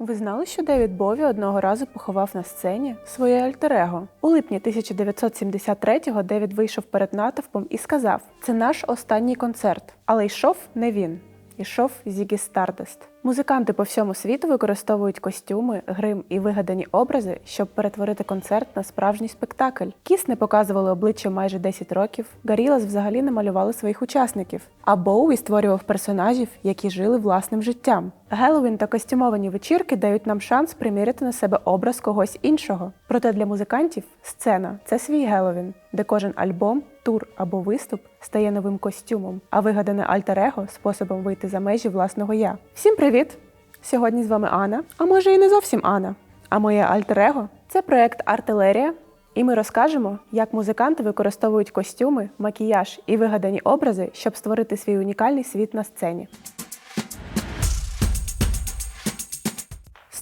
Ви знали, що Девід Бові одного разу поховав на сцені своє альтер-его? У липні 1973-го Девід вийшов перед натовпом і сказав: це наш останній концерт. Але йшов не він. Ішов Зігі Стардест. Музиканти по всьому світу використовують костюми, грим і вигадані образи, щоб перетворити концерт на справжній спектакль. Кіс не показували обличчя майже 10 років. Гарілас взагалі не малювали своїх учасників. А Боуі створював персонажів, які жили власним життям. Геловін та костюмовані вечірки дають нам шанс приміряти на себе образ когось іншого. Проте для музикантів сцена це свій Геловін, де кожен альбом, тур або виступ стає новим костюмом, а вигадане альтер-его – способом вийти за межі власного я. Всім привіт! Сьогодні з вами Анна, а може і не зовсім Анна. А моє альтер-его – це проект Артилерія. І ми розкажемо, як музиканти використовують костюми, макіяж і вигадані образи, щоб створити свій унікальний світ на сцені.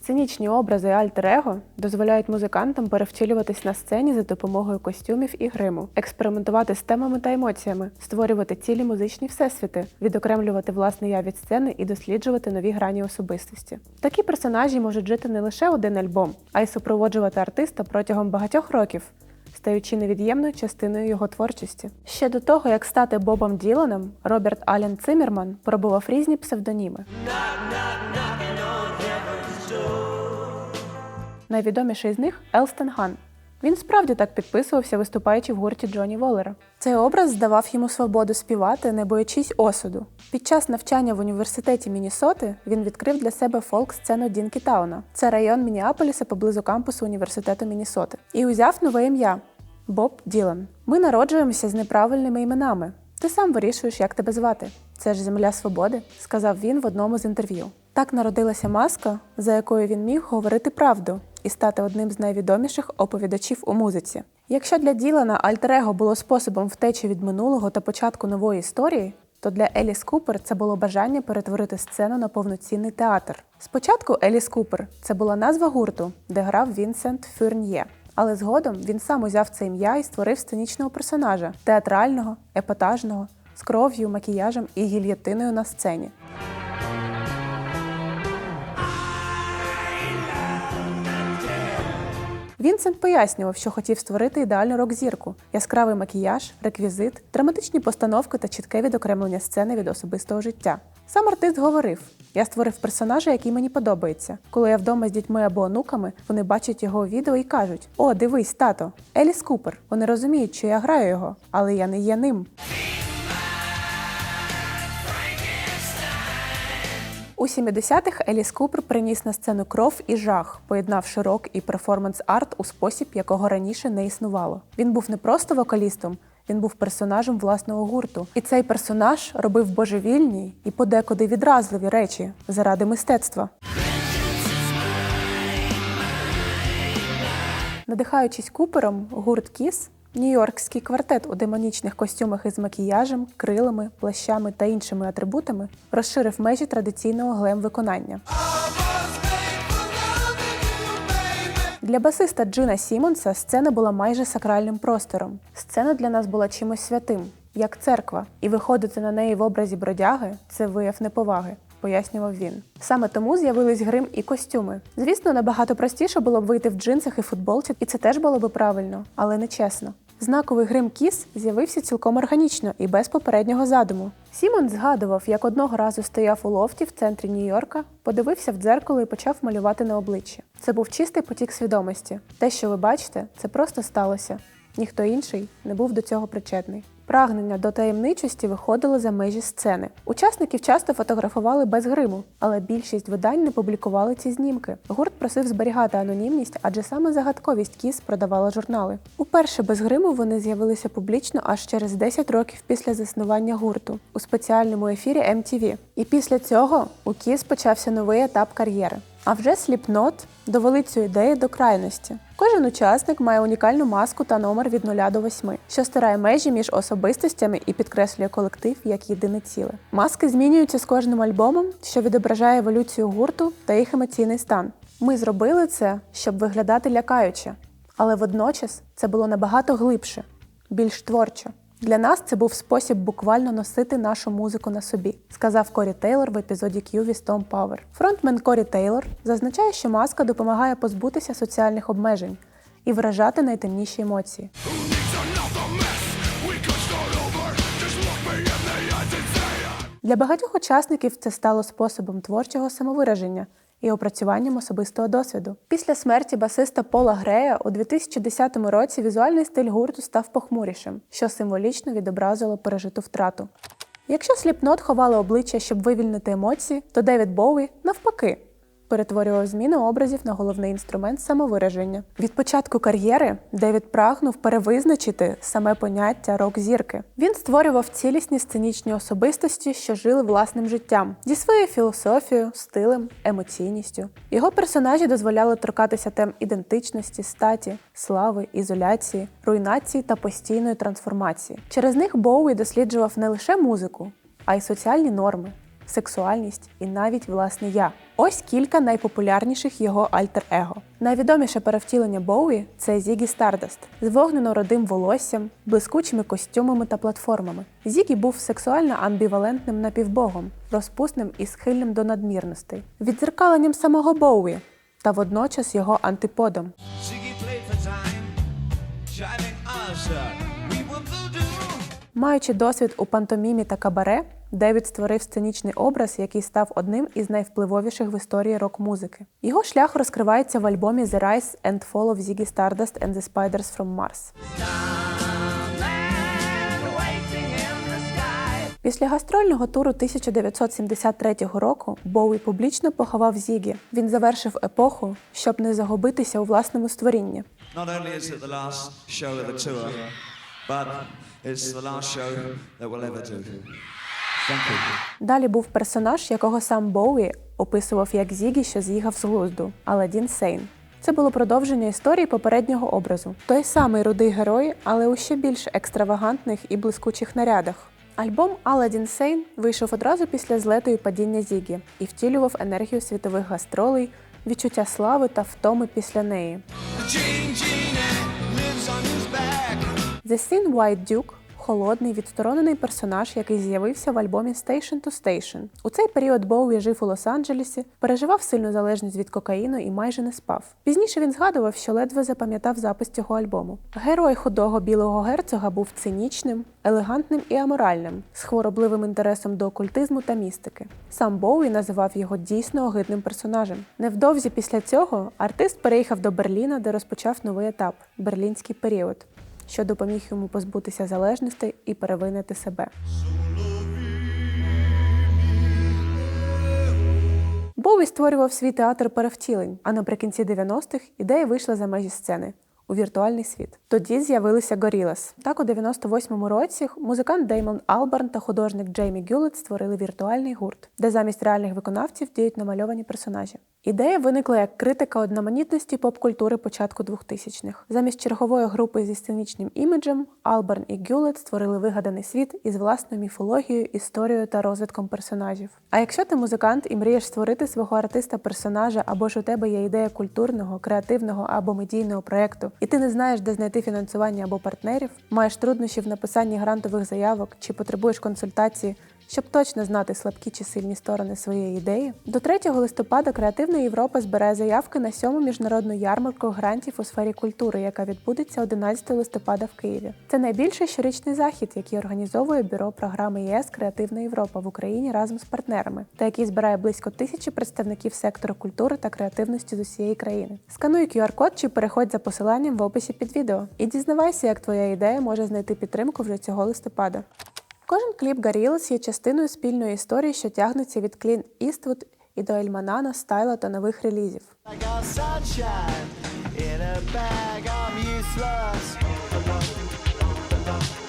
Сценічні образи альтер-его дозволяють музикантам перевтілюватись на сцені за допомогою костюмів і гриму, експериментувати з темами та емоціями, створювати цілі музичні всесвіти, відокремлювати власне я від сцени і досліджувати нові грані особистості. Такі персонажі можуть жити не лише один альбом, а й супроводжувати артиста протягом багатьох років. Стаючи невід'ємною частиною його творчості. Ще до того, як стати Бобом Діланом, Роберт Ален Циммерман пробував різні псевдоніми. Найвідоміший з них Елстон Ган. Він справді так підписувався, виступаючи в гурті Джоні Воллера. Цей образ здавав йому свободу співати, не боячись осуду. Під час навчання в університеті Міннесоти він відкрив для себе фолк-сцену Дінкі Тауна. Це район Мініаполіса поблизу кампусу університету Міннесоти. І узяв нове ім'я Боб Ділан. Ми народжуємося з неправильними іменами. Ти сам вирішуєш, як тебе звати. Це ж земля свободи, сказав він в одному з інтерв'ю. Так народилася маска, за якою він міг говорити правду і стати одним з найвідоміших оповідачів у музиці. Якщо для Ділана альтер-его було способом втечі від минулого та початку нової історії, то для Еліс Купер це було бажання перетворити сцену на повноцінний театр. Спочатку Еліс Купер це була назва гурту, де грав Вінсент Фюрньє. Але згодом він сам узяв це ім'я і створив сценічного персонажа театрального, епатажного, з кров'ю, макіяжем і гільйотиною на сцені. Вінсент пояснював, що хотів створити ідеальну рок-зірку, яскравий макіяж, реквізит, драматичні постановки та чітке відокремлення сцени від особистого життя. Сам артист говорив: я створив персонажа, який мені подобається. Коли я вдома з дітьми або онуками, вони бачать його у відео і кажуть: О, дивись, тато, Еліс Купер. Вони розуміють, що я граю його, але я не є ним. У 70-х Еліс Купер приніс на сцену кров і жах, поєднавши рок і перформанс-арт у спосіб, якого раніше не існувало. Він був не просто вокалістом, він був персонажем власного гурту. І цей персонаж робив божевільні і подекуди відразливі речі заради мистецтва. Надихаючись Купером, гурт Кіс Нью-Йоркський квартет у демонічних костюмах із макіяжем, крилами, плащами та іншими атрибутами розширив межі традиційного глем-виконання. Для басиста Джина Сімонса сцена була майже сакральним простором. Сцена для нас була чимось святим, як церква, і виходити на неї в образі бродяги це вияв неповаги. Пояснював він. Саме тому з'явились грим і костюми. Звісно, набагато простіше було б вийти в джинсах і футболці, і це теж було б правильно, але не чесно. Знаковий грим Кіс з'явився цілком органічно і без попереднього задуму. Сімон згадував, як одного разу стояв у лофті в центрі Нью-Йорка, подивився в дзеркало і почав малювати на обличчі. Це був чистий потік свідомості. Те, що ви бачите, це просто сталося. Ніхто інший не був до цього причетний. Прагнення до таємничості виходило за межі сцени. Учасників часто фотографували без гриму, але більшість видань не публікували ці знімки. Гурт просив зберігати анонімність, адже саме загадковість кіс продавала журнали. Уперше без гриму вони з'явилися публічно аж через 10 років після заснування гурту у спеціальному ефірі MTV. І після цього у Кіс почався новий етап кар'єри. А вже Slipknot довели цю ідею до крайності. Кожен учасник має унікальну маску та номер від 0 до 8, що стирає межі між особистостями і підкреслює колектив як єдине ціле. Маски змінюються з кожним альбомом, що відображає еволюцію гурту та їх емоційний стан. Ми зробили це, щоб виглядати лякаюче, але водночас це було набагато глибше, більш творчо. Для нас це був спосіб буквально носити нашу музику на собі, сказав Корі Тейлор в епізоді від Storm Power. Фронтмен Корі Тейлор зазначає, що маска допомагає позбутися соціальних обмежень і виражати найтемніші емоції. Для багатьох учасників це стало способом творчого самовираження і опрацюванням особистого досвіду. Після смерті басиста Пола Грея у 2010 році візуальний стиль гурту став похмурішим, що символічно відобразило пережиту втрату. Якщо Сліпнот ховали обличчя, щоб вивільнити емоції, то Девід Боуі навпаки перетворював зміни образів на головний інструмент самовираження. Від початку кар'єри Девід прагнув перевизначити саме поняття рок-зірки. Він створював цілісні сценічні особистості, що жили власним життям зі своєю філософією, стилем, емоційністю. Його персонажі дозволяли торкатися тем ідентичності, статі, слави, ізоляції, руйнації та постійної трансформації. Через них Боуї досліджував не лише музику, а й соціальні норми, сексуальність і навіть власне я. Ось кілька найпопулярніших його альтер-его. Найвідоміше перевтілення Боуї це Зігі Стардаст з вогнено-родим волоссям, блискучими костюмами та платформами. Зігі був сексуально амбівалентним напівбогом, розпусним і схильним до надмірностей, відзеркаленням самого Боуї та водночас його антиподом. Маючи досвід у пантомімі та кабаре, Девід створив сценічний образ, який став одним із найвпливовіших в історії рок-музики. Його шлях розкривається в альбомі The Rise and Fall of Ziggy Stardust and the Spiders from Mars. Після гастрольного туру 1973 року Боуі публічно поховав Зігі. Він завершив епоху, щоб не загубитися у власному створінні. Not Далі був персонаж, якого сам Боуі описував як Зігі, що з'їхав з глузду Аладдін Сейн. Це було продовження історії попереднього образу. Той самий рудий герой, але у ще більш екстравагантних і блискучих нарядах. Альбом Аладдін Сейн вийшов одразу після злету і падіння Зігі і втілював енергію світових гастролей, відчуття слави та втоми після неї. The Thin White Duke холодний, відсторонений персонаж, який з'явився в альбомі Station to Station. У цей період Боуі жив у Лос-Анджелесі, переживав сильну залежність від кокаїну і майже не спав. Пізніше він згадував, що ледве запам'ятав запис цього альбому. Герой худого білого герцога був цинічним, елегантним і аморальним, з хворобливим інтересом до окультизму та містики. Сам Боуі називав його дійсно огидним персонажем. Невдовзі після цього артист переїхав до Берліна, де розпочав новий етап берлінський період що допоміг йому позбутися залежності і перевинити себе. Боуі створював свій театр перевтілень, а наприкінці 90-х ідея вийшла за межі сцени у віртуальний світ. Тоді з'явилися Gorillaz. Так, у 98-му році музикант Деймон Алберн та художник Джеймі Гюлет створили віртуальний гурт, де замість реальних виконавців діють намальовані персонажі. Ідея виникла як критика одноманітності поп-культури початку 2000-х. Замість чергової групи зі сценічним іміджем Алберн і Гюлет створили вигаданий світ із власною міфологією, історією та розвитком персонажів. А якщо ти музикант і мрієш створити свого артиста-персонажа, або ж у тебе є ідея культурного, креативного або медійного проєкту, і ти не знаєш, де знайти фінансування або партнерів, маєш труднощі в написанні грантових заявок чи потребуєш консультації, щоб точно знати слабкі чи сильні сторони своєї ідеї, до 3 листопада Креативна Європа збирає заявки на сьому міжнародну ярмарку грантів у сфері культури, яка відбудеться 11 листопада в Києві. Це найбільший щорічний захід, який організовує бюро програми ЄС Креативна Європа в Україні разом з партнерами, та який збирає близько тисячі представників сектору культури та креативності з усієї країни. Скануй QR-код чи переходь за посиланням в описі під відео і дізнавайся, як твоя ідея може знайти підтримку вже цього листопада. Кожен кліп Гарілс є частиною спільної історії, що тягнеться від Клін Іствуд і до Ельманана, Стайла та нових релізів. I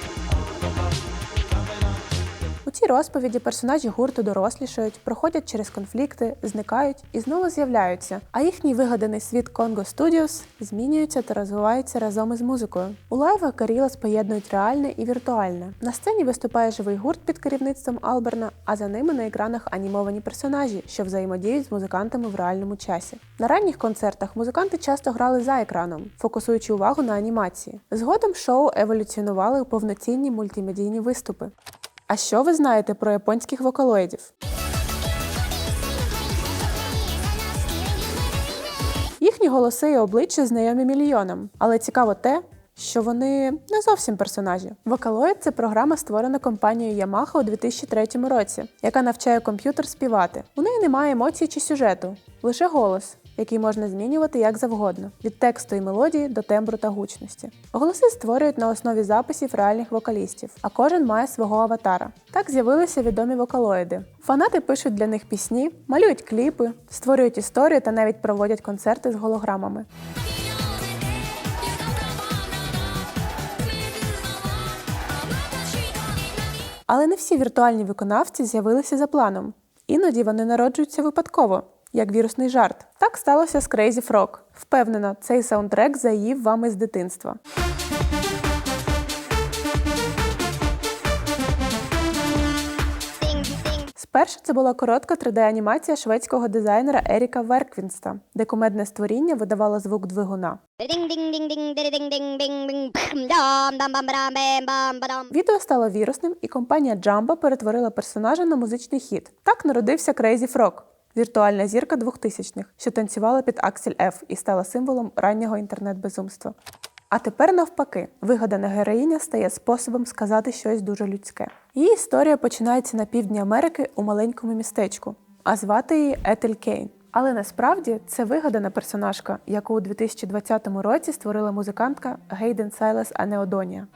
У цій розповіді персонажі гурту дорослішають, проходять через конфлікти, зникають і знову з'являються. А їхній вигаданий світ Congo Studios змінюється та розвивається разом із музикою. У лайвах Gorillaz поєднують реальне і віртуальне. На сцені виступає живий гурт під керівництвом Алберна, а за ними на екранах анімовані персонажі, що взаємодіють з музикантами в реальному часі. На ранніх концертах музиканти часто грали за екраном, фокусуючи увагу на анімації. Згодом шоу еволюціонували у повноцінні мультимедійні виступи. А що ви знаєте про японських вокалоїдів? Їхні голоси і обличчя знайомі мільйонам, але цікаво те, що вони не зовсім персонажі. Vocaloid – це програма, створена компанією Yamaha у 2003 році, яка навчає комп'ютер співати. У неї немає емоцій чи сюжету, лише голос, який можна змінювати як завгодно, від тексту і мелодії до тембру та гучності. Голоси створюють на основі записів реальних вокалістів, а кожен має свого аватара. Так з'явилися відомі вокалоїди. Фанати пишуть для них пісні, малюють кліпи, створюють історію та навіть проводять концерти з голограмами. Але не всі віртуальні виконавці з'явилися за планом. Іноді вони народжуються випадково, як вірусний жарт. Так сталося з Crazy Frog. Впевнена, цей саундтрек заїв вами з дитинства. Перше це була коротка 3D-анімація шведського дизайнера Еріка Верквінста, де кумедне створіння видавало звук двигуна. Відео стало вірусним, і компанія Джамба перетворила персонажа на музичний хіт. Так народився Crazy Frog віртуальна зірка 2000-х, що танцювала під Аксель F і стала символом раннього інтернет-безумства. А тепер навпаки, вигадана героїня стає способом сказати щось дуже людське. Її історія починається на півдні Америки у маленькому містечку, а звати її Етель Кейн. Але насправді це вигадана персонажка, яку у 2020 році створила музикантка Гейден Сайлес Анеодонія.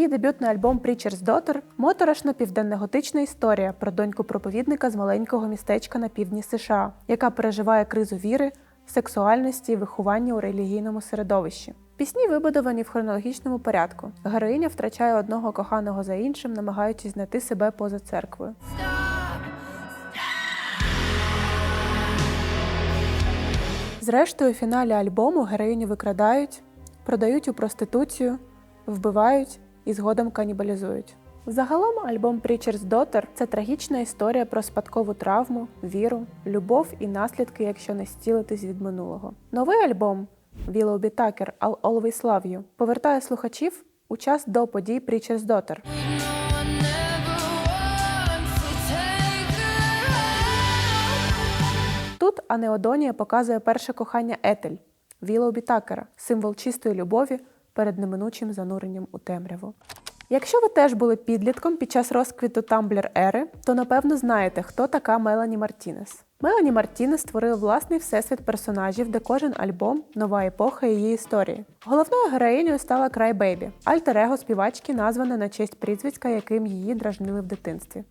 Її дебютний альбом Preacher's Daughter – моторошна південноготична історія про доньку проповідника з маленького містечка на півдні США, яка переживає кризу віри, сексуальності і виховання у релігійному середовищі. Пісні вибудовані в хронологічному порядку. Героїня втрачає одного коханого за іншим, намагаючись знайти себе поза церквою. Зрештою, у фіналі альбому героїню викрадають, продають у проституцію, вбивають і згодом канібалізують. Загалом альбом Preacher's Daughter – це трагічна історія про спадкову травму, віру, любов і наслідки, якщо не зцілитись від минулого. Новий альбом Willow B. Tucker I'll Always Love You повертає слухачів у час до подій Preacher's Daughter. Тут Анеодонія показує перше кохання Етель Вілоу Бітакера, символ чистої любові перед неминучим зануренням у темряву. Якщо ви теж були підлітком під час розквіту Тамблер ери, то напевно знаєте, хто така Мелані Мартінес. Мелані Мартінес створила власний всесвіт персонажів, де кожен альбом нова епоха її історії. Головною героїнею стала Край Бейбі, альтер-его співачки, назване на честь прізвиська, яким її дражнили в дитинстві.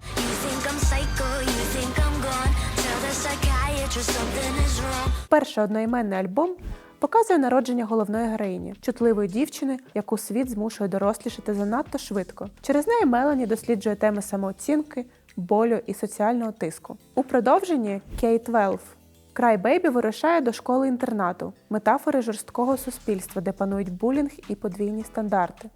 Перший одноіменний альбом показує народження головної героїні, чутливої дівчини, яку світ змушує дорослішати занадто швидко. Через неї Мелані досліджує теми самооцінки, болю і соціального тиску. У продовженні K-12 Край Бейбі вирушає до школи-інтернату, метафори жорсткого суспільства, де панують булінг і подвійні стандарти.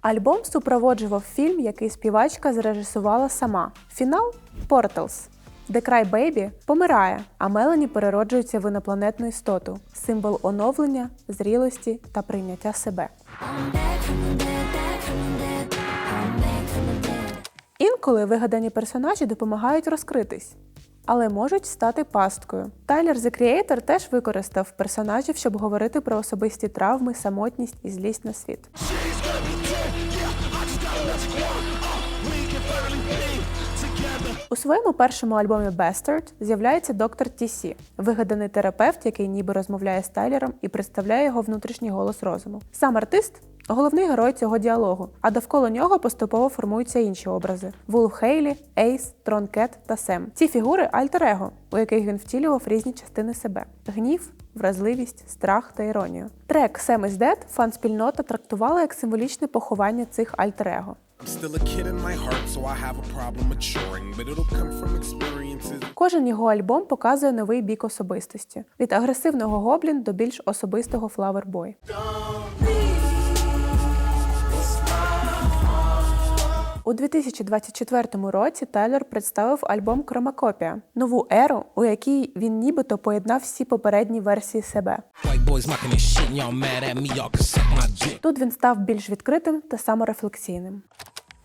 Альбом супроводжував фільм, який співачка зрежисувала сама. Фінал Порталс, де край Бейбі помирає, а Мелані перероджується в інопланетну істоту, символ оновлення, зрілості та прийняття себе. Інколи вигадані персонажі допомагають розкритись, але можуть стати пасткою. Тайлер The Creator теж використав персонажів, щоб говорити про особисті травми, самотність і злість на світ. У своєму першому альбомі Bastard з'являється доктор TC, вигаданий терапевт, який ніби розмовляє з Тайлером і представляє його внутрішній голос розуму. Сам артист головний герой цього діалогу, а довкола нього поступово формуються інші образи: Вулф Хейлі, Ейс, Трон Кет та Сем. Ці фігури альтер-его, у яких він втілював різні частини себе: гнів, вразливість, страх та іронію. Трек «Sam is Dead» фан-спільнота трактувала як символічне поховання цих альтер-его. I'm still a kid in my heart, so I have a problem maturing, but it'll come from experiences. Кожен його альбом показує новий бік особистості від агресивного гоблін до більш особистого флавербой. У 2024 році Тайлер представив альбом Кромакопія нову еру, у якій він нібито поєднав всі попередні версії себе. Тут він став більш відкритим та саморефлексійним.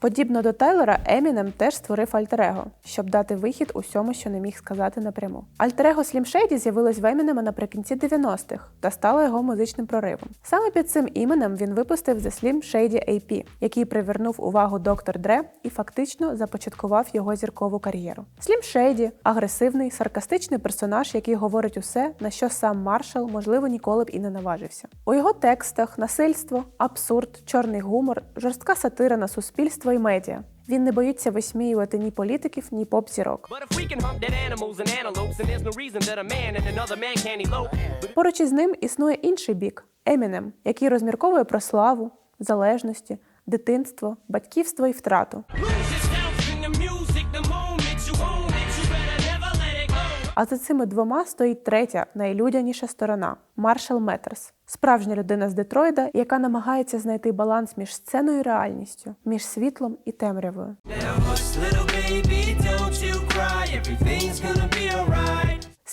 Подібно до Тайлера, Емінем теж створив альтер-его, щоб дати вихід усьому, що не міг сказати напряму. Альтер-его Shady з'явилось в Емінема наприкінці 90-х та стало його музичним проривом. Саме під цим іменем він випустив The Slim Shady AP, який привернув увагу доктор Дре і фактично започаткував його зіркову кар'єру. Slim Shady – агресивний, саркастичний персонаж, який говорить усе, на що сам Маршал, можливо, ніколи б і не наважився. У його текстах насильство, абсурд, чорний гумор, жорстка сатира на суспільство і медіа. Він не боїться висміювати ні політиків, ні elope. But Поруч із ним існує інший бік Емінем, який розмірковує про славу, залежності, дитинство, батьківство і втрату. А за цими двома стоїть третя, найлюдяніша сторона Маршал Метерс, справжня людина з Детройда, яка намагається знайти баланс між сценою і реальністю, між світлом і темрявою. Little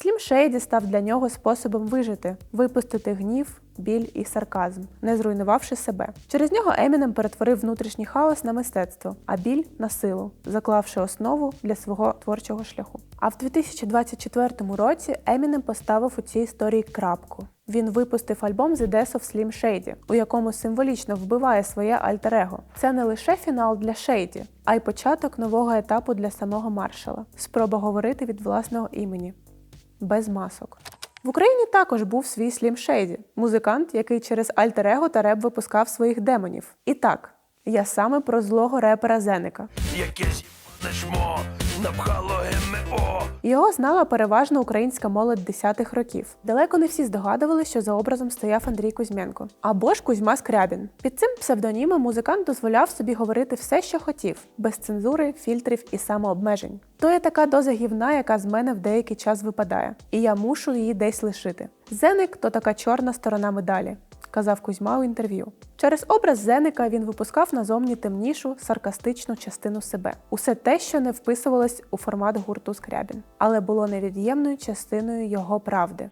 baby, don't you cry. Everything's gonna be alright. Слім Шейді став для нього способом вижити, випустити гнів, біль і сарказм, не зруйнувавши себе. Через нього Емінем перетворив внутрішній хаос на мистецтво, а біль на силу, заклавши основу для свого творчого шляху. А в 2024 році Емінем поставив у цій історії крапку. Він випустив альбом The Death of Slim Shady, у якому символічно вбиває своє альтер-его. Це не лише фінал для Шейді, а й початок нового етапу для самого маршала. Спроба говорити від власного імені без масок. В Україні також був свій Слім Шейді, музикант, який через альтер-его та реп випускав своїх демонів. І так, я саме про злого репера Зеника. Якесь шмо напхало ГМО. Його знала переважно українська молодь 10-х років. Далеко не всі здогадували, що за образом стояв Андрій Кузьменко або ж Кузьма Скрябін. Під цим псевдонімом музикант дозволяв собі говорити все, що хотів, без цензури, фільтрів і самообмежень. То є така доза гівна, яка з мене в деякий час випадає, і я мушу її десь лишити. Зеник то така чорна сторона медалі. Казав Кузьма у інтерв'ю. Через образ Зеника він випускав назовні темнішу, саркастичну частину себе. Усе те, що не вписувалось у формат гурту Скрябін, але було невід'ємною частиною його правди.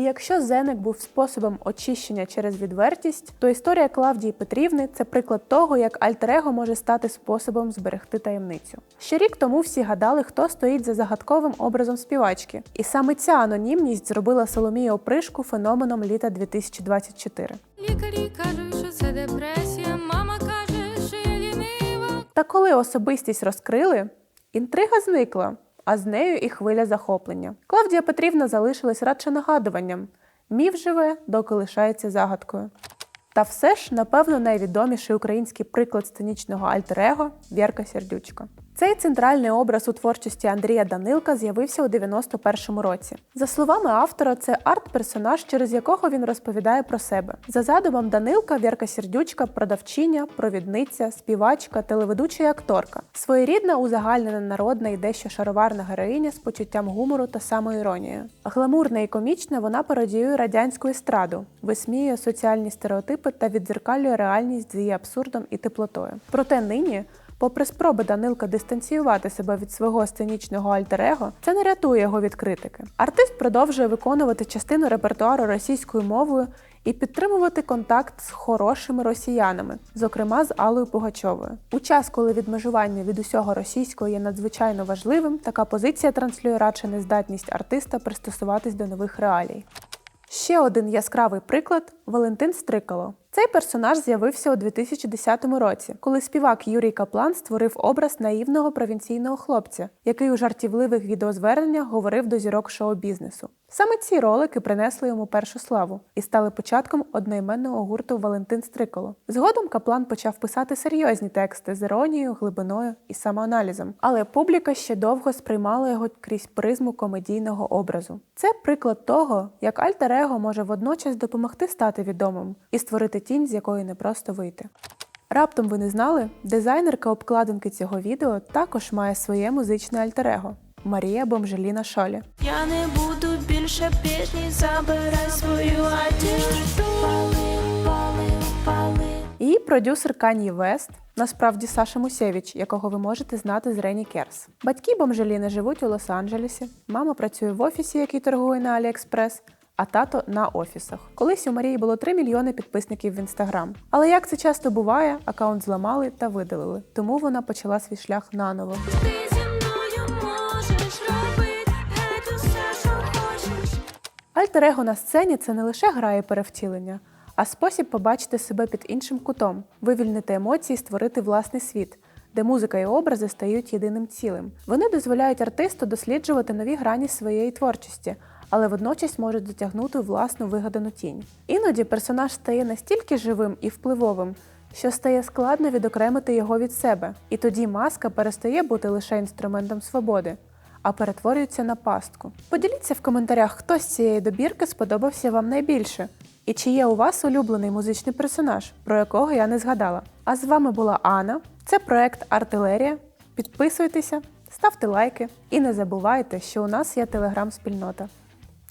І якщо Зеник був способом очищення через відвертість, то історія Клавдії Петрівни це приклад того, як альтер-его може стати способом зберегти таємницю. Ще рік тому всі гадали, хто стоїть за загадковим образом співачки, і саме ця анонімність зробила Соломію Опришку феноменом літа 2024. Лікарі кажуть, що це депресія. Мама каже, що я лінива. Та коли особистість розкрили, інтрига зникла, а з нею і хвиля захоплення. Клавдія Петрівна залишилась радше нагадуванням. Міф живе, доки лишається загадкою. Та все ж, напевно, найвідоміший український приклад сценічного альтер-его – Вірка Сердючка. Цей центральний образ у творчості Андрія Данилка з'явився у 91-му році. За словами автора, це арт-персонаж, через якого він розповідає про себе. За задумом Данилка, Вірка Сердючка продавчиня, провідниця, співачка, телеведуча і акторка. Своєрідна узагальнена народна і дещо шароварна героїня з почуттям гумору та самоіронією. Гламурна і комічна вона пародіює радянську естраду, висміює соціальні стереотипи та віддзеркалює реальність з її абсурдом і теплотою. Проте нині. Попри спроби Данилка дистанціювати себе від свого сценічного альтер-его, це не рятує його від критики. Артист продовжує виконувати частину репертуару російською мовою і підтримувати контакт з хорошими росіянами, зокрема з Аллою Пугачовою. У час, коли відмежування від усього російського є надзвичайно важливим, така позиція транслює радше нездатність артиста пристосуватись до нових реалій. Ще один яскравий приклад Валентин Стрикало. Цей персонаж з'явився у 2010 році, коли співак Юрій Каплан створив образ наївного провінційного хлопця, який у жартівливих відеозверненнях говорив до зірок шоу-бізнесу. Саме ці ролики принесли йому першу славу і стали початком одноіменного гурту Валентин Стриколо. Згодом Каплан почав писати серйозні тексти з іронією, глибиною і самоаналізом, але публіка ще довго сприймала його крізь призму комедійного образу. Це приклад того, як альтер-его може водночас допомогти стати відомим і створити тінь, з якої не просто вийти. Раптом ви не знали, дизайнерка обкладинки цього відео також має своє музичне альтер-его – Марія Бомжеліна Шолі. Я не буду більше пісні, забирай свою одежду. Пали, пали, пали. І продюсер Кані Вест, насправді Саша Мусєвич, якого ви можете знати з Рені Керс. Батьки Бомжеліни живуть у Лос-Анджелесі, мама працює в офісі, який торгує на Аліекспрес, а тато на офісах. Колись у Марії було 3 мільйони підписників в інстаграм. Але як це часто буває, аккаунт зламали та видалили. Тому вона почала свій шлях наново. Альтер-его на сцені це не лише гра і перевтілення, а спосіб побачити себе під іншим кутом, вивільнити емоції, створити власний світ, де музика і образи стають єдиним цілим. Вони дозволяють артисту досліджувати нові грані своєї творчості, але водночас можуть затягнути власну вигадану тінь. Іноді персонаж стає настільки живим і впливовим, що стає складно відокремити його від себе, і тоді маска перестає бути лише інструментом свободи а перетворюється на пастку. Поділіться в коментарях, хто з цієї добірки сподобався вам найбільше, і чи є у вас улюблений музичний персонаж, про якого я не згадала. А з вами була Анна. Це проект Артилерія. Підписуйтеся, ставте лайки і не забувайте, що у нас є телеграм-спільнота.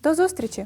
До зустрічі!